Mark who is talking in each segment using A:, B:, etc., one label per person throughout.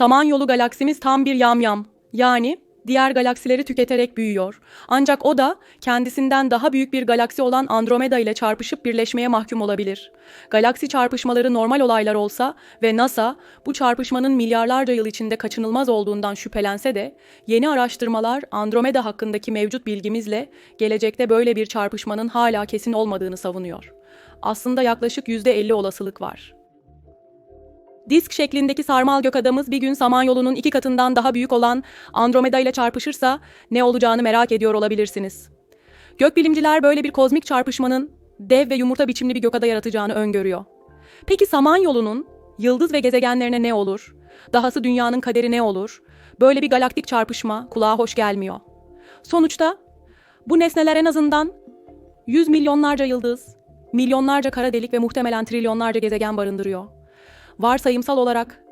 A: Samanyolu galaksimiz tam bir yamyam. Yani diğer galaksileri tüketerek büyüyor. Ancak o da kendisinden daha büyük bir galaksi olan Andromeda ile çarpışıp birleşmeye mahkum olabilir. Galaksi çarpışmaları normal olaylar olsa ve NASA bu çarpışmanın milyarlarca yıl içinde kaçınılmaz olduğundan şüphelense de yeni araştırmalar Andromeda hakkındaki mevcut bilgimizle gelecekte böyle bir çarpışmanın hala kesin olmadığını savunuyor. Aslında yaklaşık %50 olasılık var. Disk şeklindeki sarmal gök adamız bir gün Samanyolu'nun iki katından daha büyük olan Andromeda ile çarpışırsa ne olacağını merak ediyor olabilirsiniz. Gökbilimciler böyle bir kozmik çarpışmanın dev ve yumurta biçimli bir gökada yaratacağını öngörüyor. Peki Samanyolu'nun yıldız ve gezegenlerine ne olur? Dahası dünyanın kaderi ne olur? Böyle bir galaktik çarpışma kulağa hoş gelmiyor. Sonuçta bu nesneler en azından yüz milyonlarca yıldız, milyonlarca kara delik ve muhtemelen trilyonlarca gezegen barındırıyor. Varsayımsal olarak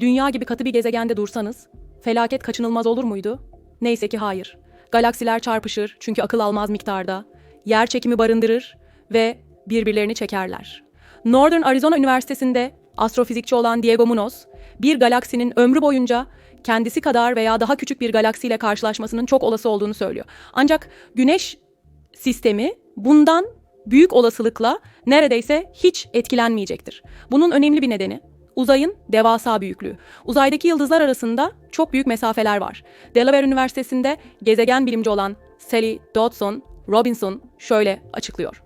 A: dünya gibi katı bir gezegende dursanız felaket kaçınılmaz olur muydu? Neyse ki hayır. Galaksiler çarpışır çünkü akıl almaz miktarda. Yer çekimi barındırır ve birbirlerini çekerler. Northern Arizona Üniversitesi'nde astrofizikçi olan Diego Munoz, bir galaksinin ömrü boyunca kendisi kadar veya daha küçük bir galaksiyle karşılaşmasının çok olası olduğunu söylüyor. Ancak Güneş sistemi bundan büyük olasılıkla neredeyse hiç etkilenmeyecektir. Bunun önemli bir nedeni uzayın devasa büyüklüğü. Uzaydaki yıldızlar arasında çok büyük mesafeler var. Delaware Üniversitesi'nde gezegen bilimci olan Sally Dodson Robinson şöyle açıklıyor.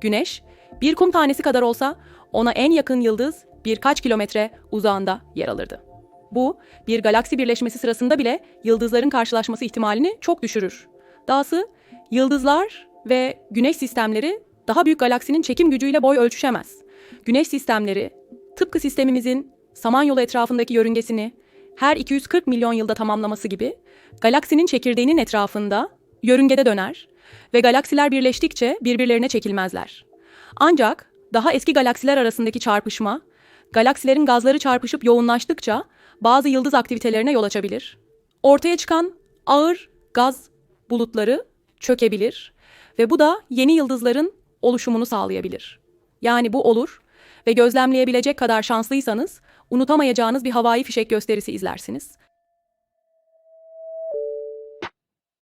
A: Güneş bir kum tanesi kadar olsa ona en yakın yıldız birkaç kilometre uzağında yer alırdı. Bu bir galaksi birleşmesi sırasında bile yıldızların karşılaşması ihtimalini çok düşürür. Dahası yıldızlar ve güneş sistemleri daha büyük galaksinin çekim gücüyle boy ölçüşemez. Güneş sistemleri tıpkı sistemimizin Samanyolu etrafındaki yörüngesini her 240 milyon yılda tamamlaması gibi galaksinin çekirdeğinin etrafında yörüngede döner ve galaksiler birleştikçe birbirlerine çekilmezler. Ancak daha eski galaksiler arasındaki çarpışma, galaksilerin gazları çarpışıp yoğunlaştıkça bazı yıldız aktivitelerine yol açabilir. Ortaya çıkan ağır gaz bulutları çökebilir ve bu da yeni yıldızların oluşumunu sağlayabilir. Yani bu olur ve gözlemleyebilecek kadar şanslıysanız unutamayacağınız bir havai fişek gösterisi izlersiniz.